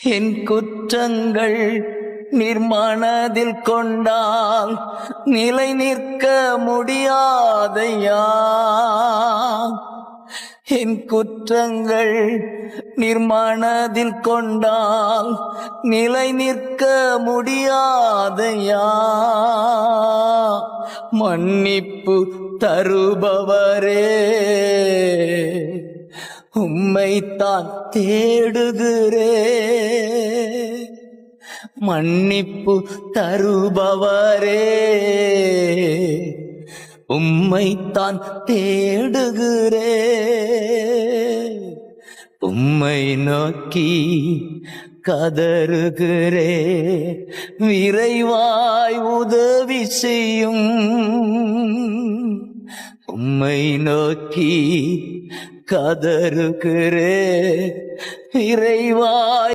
என் குற்றங்கள் நிர்மனதில் கொண்டால் நிலை நிற்க முடியாதையா என் குற்றங்கள் நிர்மனதில் கொண்டால் நிலை நிற்க முடியாதையா மன்னிப்பு தருபவரே உம்மைத்தான் தேடுகிறே மன்னிப்பு தருபவரே. உம்மைத்தான் தேடுகிறே. உம்மை நோக்கி கதறுகிறே. விரைவாய் உதவி செய்யும். உம்மை நோக்கி கதறுகிறே. விரைவாய்